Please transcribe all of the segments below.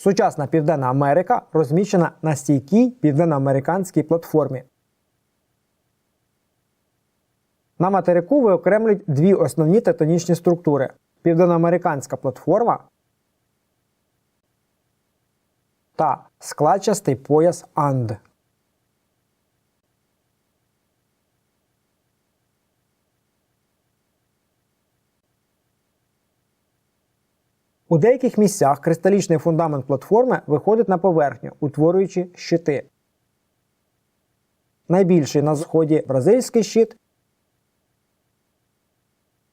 Сучасна Південна Америка розміщена на стійкій південноамериканській платформі. На материку виокремлюють дві основні тектонічні структури: південноамериканська платформа та складчастий пояс Анд. У деяких місцях кристалічний фундамент платформи виходить на поверхню, утворюючи щити. Найбільший на сході бразильський щит,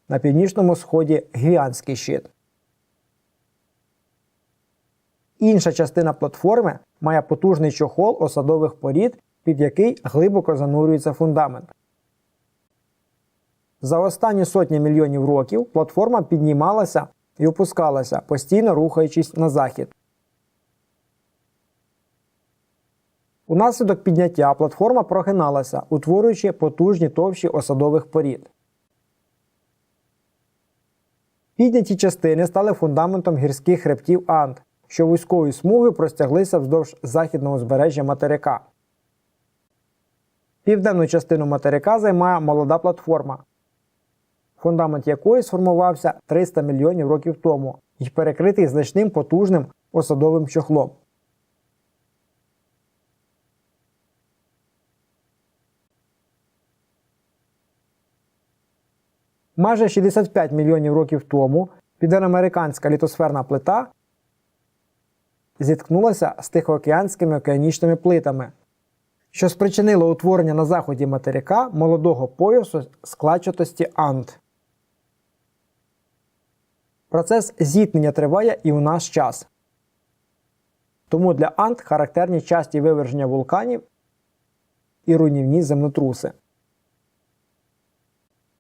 на північному сході гвіанський щит. Інша частина платформи має потужний чохол осадових порід, під який глибоко занурюється фундамент. За останні сотні мільйонів років платформа піднімалася і опускалася, постійно рухаючись на захід. Унаслідок підняття платформа прогиналася, утворюючи потужні товщі осадових порід. Підняті частини стали фундаментом гірських хребтів Анд, що вузькою смугою простяглися вздовж західного узбережжя материка. Південну частину материка займає молода платформа, фундамент якої сформувався 300 мільйонів років тому і перекритий значним потужним осадовим чохлом. Майже 65 мільйонів років тому південноамериканська літосферна плита зіткнулася з тихоокеанськими океанічними плитами, що спричинило утворення на заході материка молодого поясу складчатості Анд. Процес зіткнення триває і у наш час. Тому для Ант характерні часті виверження вулканів і руйнівні землетруси.